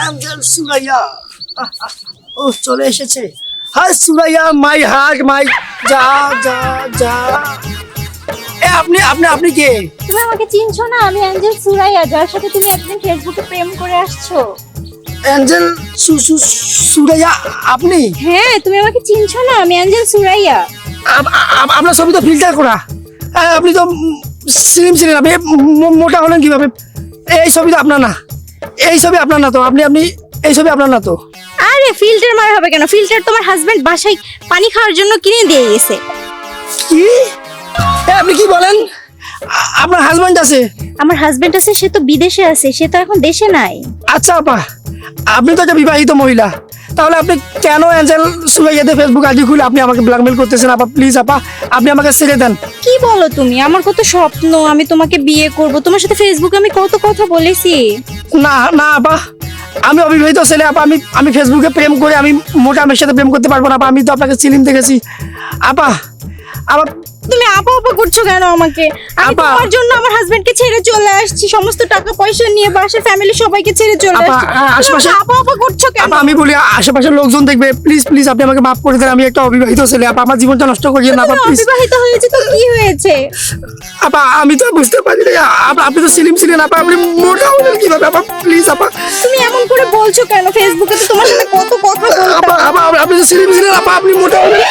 Angel Suraiya. ও চলে এসেছে। Hi Suraiya my heart my যা যা যা। এ আপনি আপনি আপনি কে? তুমি আমাকে চিনছো না? আমি অ্যাঞ্জেল সুরাইয়া যার সাথে তুমি একদিন ফেসবুকে প্রেম করে আসছো। অ্যাঞ্জেল সু সু সুরাইয়া আপনি? হ্যাঁ তুমি আমাকে চিনছো না? আমি অ্যাঞ্জেল সুরাইয়া। আপ- আপ- আপনার ছবি তো ফিল্টার করা। আহ, আপনি তো স্লিম ছিলেন আপনি মোটা হলেন কীভাবে? এই ছবি তো আপনার না। এই ছবি আপনার না তো আপনি আপনি এই ছবি আপনার না তো আরে ফিল্টার মারা হবে কেন? ফিল্টার তোমার হাজবেন্ড বাসায় পানি খাওয়ার জন্য কিনে দিয়ে গেছে। কি? এ, আপনি কি বলেন? আ- আপনার হাজবেন্ড আছে? আমার হাজবেন্ড আছে সে তো বিদেশে আছে সে তো এখন দেশে নাই। আচ্ছা আপা আপনি তো একটা বিবাহিত মহিলা। তাহলে আপনি কেন অ্যাঞ্জেল সুরাইয়াতে ফেসবুক আইডি খুলে আপনি আমাকে ব্ল্যাকমেল করতেছেন? আপা প্লিজ আপা আপনি আমাকে ছেড়ে দেন। কি বলো তুমি? আমার কত স্বপ্ন আমি তোমাকে বিয়ে করব। তোমার সাথে ফেসবুকে আমি কত কথা বলেছি। না না আপা। আমি অবিবাহিত ছেলে আপা। আমি আমি ফেসবুকে প্রেম করে আমি মোটা মেয়ের সাথে প্রেম করতে পারব না আপা। আমি তো আপনাকে সিলিম দেখেছি। আপা আপা তুমি আপা আপা করছ কেন আমাকে? আমি তোমার জন্য আমার হাজবেন্ডকে ছেড়ে চলে আসছি। সমস্ত টাকা পয়সা নিয়ে বাসার ফ্যামিলি সবাইকে ছেড়ে চলে আসছি। আশেপাশে- আপা আপা করছ কেন? আপা আমি বলি আশেপাশের লোকজন দেখবে। প্লিজ প্লিজ আপনি আমাকে মাফ করে দেন। আমি একটা অবিবাহিত ছেলে। আপা আমার জীবনটা নষ্ট করিয়ে না আপা প্লিজ অবিবাহিত হয়েছে তো কি হয়েছে? আপা আমি তো বুঝতে পারি না আপা আপনি তো সিলিম ছিলেন আপা আপনি মোটা হলেন কীভাবে? আপা প্লিজ আপা। তুমি এমন করে বলছো কেন? ফেসবুকে তো তোমার সাথে কত কথা বলতাম। আপা আপা আপনি তো সিলিম ছিলেন আপা আপনি মোটা হলেন।